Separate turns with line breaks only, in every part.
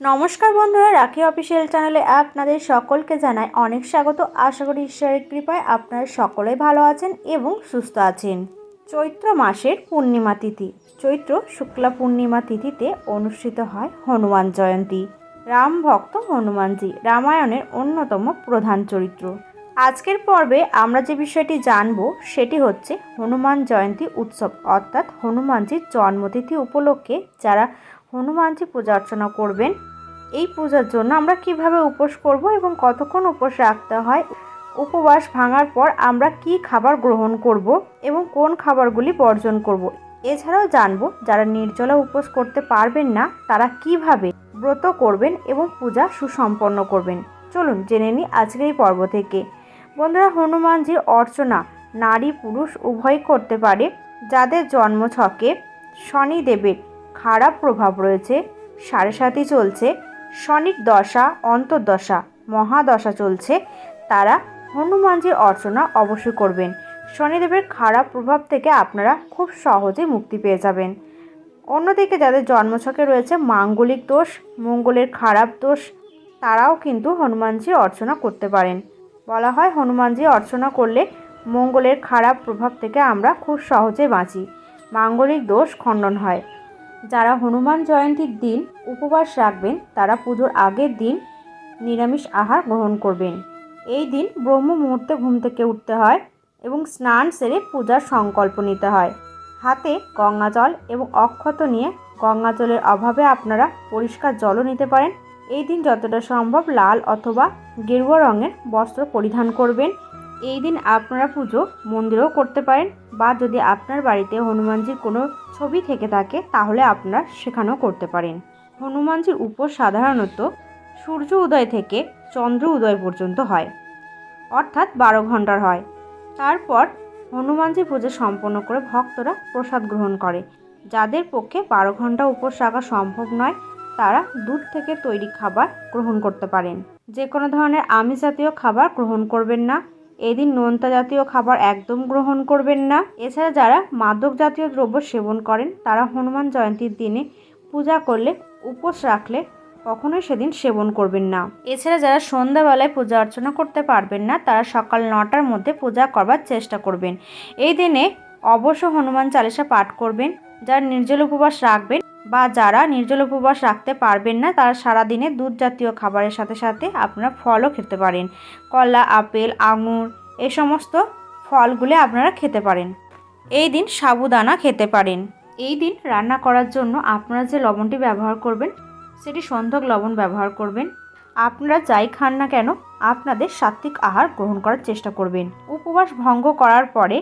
নমস্কার বন্ধুরা, রাখি অফিসিয়াল চ্যানেলে আপনাদের সকলকে জানাই অনেক স্বাগত। আশা করি ঈশ্বরের কৃপায় আপনারা সকলেই ভালো আছেন এবং সুস্থ আছেন। চৈত্র মাসের পূর্ণিমা তিথি। চৈত্র শুক্লা পূর্ণিমা তিথিতে অনুষ্ঠিত হয় হনুমান জয়ন্তী। রাম ভক্ত হনুমানজি, রামায়ণের অন্যতম প্রধান চরিত্র। আজকের পর্বে আমরা যে বিষয়টি জানব, সেটি হচ্ছে হনুমান জয়ন্তী উৎসব। অর্থাৎ হনুমানজির জন্মতিথি উপলক্ষে যারা হনুমানজি পূজা অর্চনা করবেন এই পূজার জন্য আমরা কীভাবে উপোস করব এবং কতক্ষণ উপোস রাখতে হয়? উপবাস ভাঙার পর আমরা কি খাবার গ্রহণ করব এবং কোন খাবারগুলি বর্জন করব? এছাড়াও জানব যারা নির্জলা উপোস করতে পারবেন না, তারা কীভাবে ব্রত করবেন এবং পূজা সুসম্পন্ন করবেন। চলুন জেনে নিই আজকের এই পর্ব থেকে। বন্ধুরা, হনুমানজির অর্চনা নারী পুরুষ উভয় করতে পারে, যাদের জন্মছকে শনিদেবের খারাপ প্রভাব রয়েছে, সাড়ে সাতই চলছে শনির দশা, অন্তর্দশা, মহাদশা চলছে। তারা হনুমানজির অর্চনা অবশ্যই করবেন। শনিদেবের খারাপ প্রভাব থেকে আপনারা খুব সহজে মুক্তি পেয়ে যাবেন। অন্যদিকে যাদের জন্মছকে রয়েছে মাঙ্গলিক দোষ, মঙ্গলের খারাপ দোষ, তারাও কিন্তু হনুমানজি অর্চনা করতে পারেন। বলা হয় হনুমানজি অর্চনা করলে মঙ্গলের খারাপ প্রভাব থেকে আমরা খুব সহজে বাঁচি। মাঙ্গলিক দোষ খণ্ডন হয়। যারা হনুমান জয়ন্তীর দিন উপবাস রাখবেন, তারা পুজোর আগের দিন নিরামিষ আহার গ্রহণ করবেন। এই দিন ব্রহ্ম মুহূর্তে ঘুম থেকে উঠতে হয় এবং স্নান সেরে পূজার সংকল্প নিতে হয়। হাতে গঙ্গা জল এবং অক্ষত নিয়ে গঙ্গা জলের অভাবে আপনারা পরিষ্কার জলও নিতে পারেন। এই দিন যতটা সম্ভব লাল অথবা গেরুয়া রঙের বস্ত্র পরিধান করবেন। এই দিন আপনারা পুজো মন্দিরেও করতে পারেন বা যদি আপনার বাড়িতে হনুমানজির কোনো ছবি থেকে থাকে, তাহলে আপনারা সেখানেও করতে পারেন। হনুমানজির উপর সাধারণত সূর্য উদয় থেকে চন্দ্র উদয় পর্যন্ত হয়, অর্থাৎ বারো ঘণ্টার হয়। তারপর হনুমানজি পুজো সম্পন্ন করে ভক্তরা প্রসাদ গ্রহণ করে। যাদের পক্ষে বারো ঘণ্টা উপোস রাখা সম্ভব নয়, তারা দুধ থেকে তৈরি খাবার গ্রহণ করতে পারেন। যে কোনো ধরনের আমিষ জাতীয় খাবার গ্রহণ করবেন না। এদিন নোনতা জাতীয় খাবার একদম গ্রহণ করবেন না। এছাড়া যারা মাদক জাতীয় দ্রব্য সেবন করেন, তারা হনুমান জয়ন্তীর দিনে পূজা করলে, উপোস রাখলে কখনোই সেদিন সেবন করবেন না। এছাড়া যারা সন্ধ্যাবেলায় পূজা অর্চনা করতে পারবেন না, তারা সকাল নটার মধ্যে পূজা করবার চেষ্টা করবেন। এই দিনে অবশ্য হনুমান চালিসা পাঠ করবেন, যারা নির্জল উপবাস রাখবেন বা যারা নির্জল উপবাস রাখতে পারবেন না, তারা সারাদিনে দুধ জাতীয় খাবারের সাথে সাথে আপনারা ফলও খেতে পারেন। কলা, আপেল, আঙুর এই সমস্ত ফলগুলি আপনারা খেতে পারেন। এই দিন সাবুদানা খেতে পারেন। এই দিন রান্না করার জন্য আপনারা যে লবণটি ব্যবহার করবেন, সেটি সন্ধক লবণ ব্যবহার করবেন। আপনারা যাই খান না কেন, আপনাদের সাত্ত্বিক আহার গ্রহণ করার চেষ্টা করবেন। উপবাস ভঙ্গ করার পরে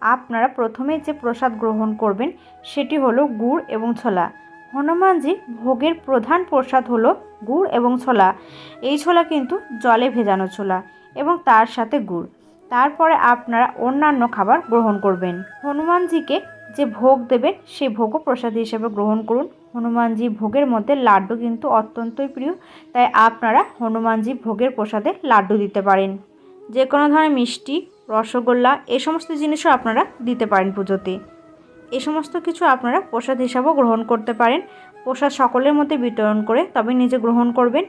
আপনারা প্রথমে যে প্রসাদ গ্রহণ করবেন, সেটি হলো গুড় এবং ছোলা। হনুমানজি ভোগের প্রধান প্রসাদ হলো গুড় এবং ছোলা। এই ছোলা কিন্তু জলে ভেজানো ছোলা এবং তার সাথে গুড়। তারপরে আপনারা অন্যান্য খাবার গ্রহণ করবেন। হনুমানজিকে যে ভোগ দেবেন সেই ভোগও প্রসাদ হিসেবে গ্রহণ করুন। হনুমানজি ভোগের মধ্যে লাড্ডু কিন্তু অত্যন্তই প্রিয়, তাই আপনারা হনুমানজি ভোগের প্রসাদে লাড্ডু দিতে পারেন। যে কোনো ধরনের মিষ্টি রসগোল্লা, এ সমস্ত জিনিসও আপনারা দিতে পারেন পুজোতে। এ সমস্ত কিছু আপনারা প্রসাদ হিসাবেও গ্রহণ করতে পারেন। প্রসাদ সকলের মধ্যে বিতরণ করে তবে নিজে গ্রহণ করবেন।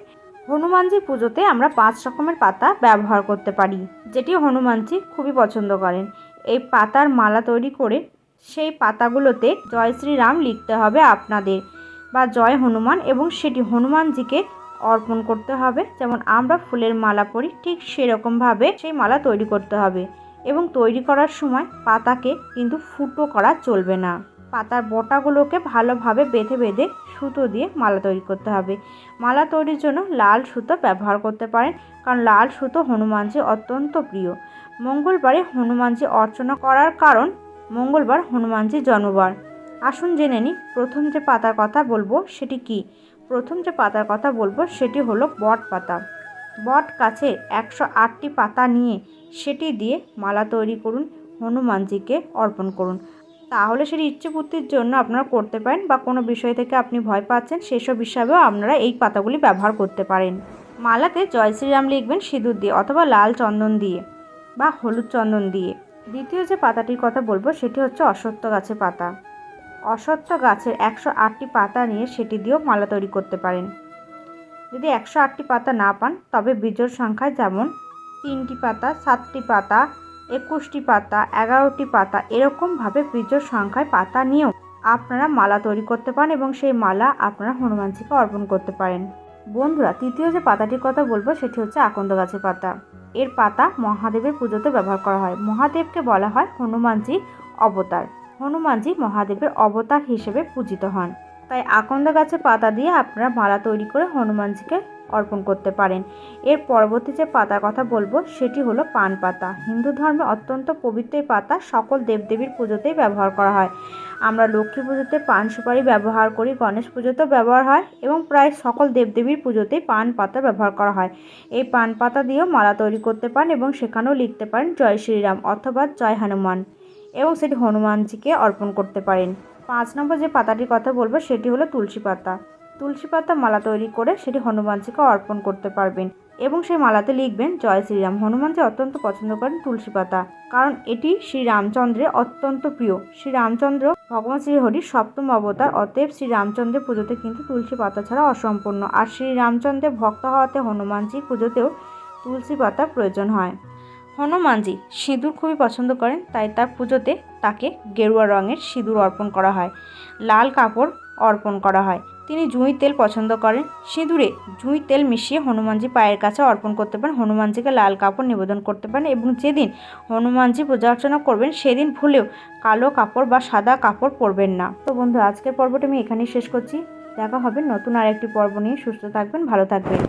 হনুমানজি পুজোতে আমরা পাঁচ রকমের পাতা ব্যবহার করতে পারি, যেটি হনুমানজি খুবই পছন্দ করেন। এই পাতার মালা তৈরি করে সেই পাতাগুলোতে জয় শ্রীরাম লিখতে হবে আপনাদের, বা জয় হনুমান, এবং সেটি হনুমানজিকে অর্পণ করতে হবে। যেমন আমরা ফুলের মালা পরি, ঠিক সেরকমভাবে সেই মালা তৈরি করতে হবে। এবং তৈরি করার সময় পাতাকে কিন্তু ফুটো করা চলবে না। পাতার বটাগুলোকে ভালোভাবে বেঁধে বেঁধে সুতো দিয়ে মালা তৈরি করতে হবে। মালা তৈরির জন্য লাল সুতো ব্যবহার করতে পারেন, কারণ লাল সুতো হনুমানজি অত্যন্ত প্রিয়। মঙ্গলবারে হনুমানজি অর্চনা করার কারণ মঙ্গলবার হনুমানজির জন্মবার। আসুন জেনে নিই, প্রথম যে পাতার কথা বলব সেটি কি? প্রথম যে পাতার কথা বলব সেটি হলো বট পাতা। বট গাছে একশো আটটি পাতা নিয়ে সেটি দিয়ে মালা তৈরি করুন, হনুমানজিকে অর্পণ করুন। তাহলে সেটি ইচ্ছেপূর্তির জন্য আপনারা করতে পারেন বা কোনো বিষয় থেকে আপনি ভয় পাচ্ছেন সেসব হিসাবেও আপনারা এই পাতাগুলি ব্যবহার করতে পারেন। মালাতে জয় শ্রীরাম লিখবেন সিঁদুর দিয়ে অথবা লাল চন্দন দিয়ে বা হলুদ চন্দন দিয়ে। দ্বিতীয় যে পাতাটির কথা বলব সেটি হচ্ছে অশ্বত্থ গাছের পাতা। অশ্বত্থ গাছের একশো আটটি পাতা নিয়ে সেটি দিয়েও মালা তৈরি করতে পারেন। যদি একশো আটটি পাতা না পান, তবে বিজোড় সংখ্যায় যেমন তিনটি পাতা, সাতটি পাতা, একুশটি পাতা, এগারোটি পাতা, এরকমভাবে বিজোড় সংখ্যায় পাতা নিয়েও আপনারা মালা তৈরি করতে পারেন এবং সেই মালা আপনারা হনুমানজিকে অর্পণ করতে পারেন। বন্ধুরা, তৃতীয় যে পাতাটির কথা বলব, সেটি হচ্ছে আকন্দ গাছের পাতা। এর পাতা মহাদেবের পুজোতে ব্যবহার করা হয়। মহাদেবকে বলা হয় হনুমানজি অবতার। হনুমানজি মহাদেবের অবতার হিসেবে পূজিত হন। তাই আকন্দ গাছের পাতা দিয়ে আপনারা মালা তৈরি করে হনুমানজিকে অর্পণ করতে পারেন। এর পরবর্তী যে পাতার কথা বলব, সেটি হলো পান পাতা। হিন্দু ধর্মে অত্যন্ত পবিত্র এই পাতা সকল দেবদেবীর পুজোতেই ব্যবহার করা হয়। আমরা লক্ষ্মী পুজোতে পান সুপারি ব্যবহার করি, গণেশ পুজোতেও ব্যবহার হয় এবং প্রায় সকল দেবদেবীর পুজোতেই পান পাতা ব্যবহার করা হয়। এই পান পাতা দিয়েও মালা তৈরি করতে পারেন এবং সেখানেও লিখতে পারেন জয় শ্রীরাম অথবা জয় হনুমান। এবং সেটি হনুমানজিকে অর্পণ করতে পারেন। পাঁচ নম্বর যে পাতাটির কথা বলব, সেটি হলো তুলসী পাতা। তুলসী পাতা মালা তৈরি করে সেটি হনুমানজিকে অর্পণ করতে পারবেন এবং সেই মালাতে লিখবেন, জয় শ্রীরাম। হনুমানজি অত্যন্ত পছন্দ করেন তুলসী পাতা, কারণ এটি শ্রীরামচন্দ্রের অত্যন্ত প্রিয়। শ্রীরামচন্দ্র ভগবান শ্রীহরির সপ্তম অবতার, অতএব শ্রীরামচন্দ্রের পুজোতে কিন্তু তুলসী পাতা ছাড়া অসম্পূর্ণ। আর শ্রীরামচন্দ্রের ভক্ত হওয়াতে হনুমানজি পুজোতেও তুলসী পাতা প্রয়োজন হয়। হনুমানজি সিঁদুর খুবই পছন্দ করেন, তাই তার পুজোতে তাকে গেরুয়া রঙের সিঁদুর অর্পণ করা হয়, লাল কাপড় অর্পণ করা হয়। তিনি জুঁই তেল পছন্দ করেন। সিঁদুরে জুঁই তেল মিশিয়ে হনুমানজি পায়ের কাছে অর্পণ করতে পারেন, হনুমানজিকে লাল কাপড় নিবেদন করতে পারেন এবং যেদিন হনুমানজি পূজা অর্চনা করবেন, সেদিন ভুলেও কালো কাপড় বা সাদা কাপড় পরবেন না। তো বন্ধু, আজকের পর্বটা আমি এখানেই শেষ করছি। দেখা হবে নতুন আরেকটি পর্ব নিয়ে। সুস্থ থাকবেন, ভালো থাকবেন।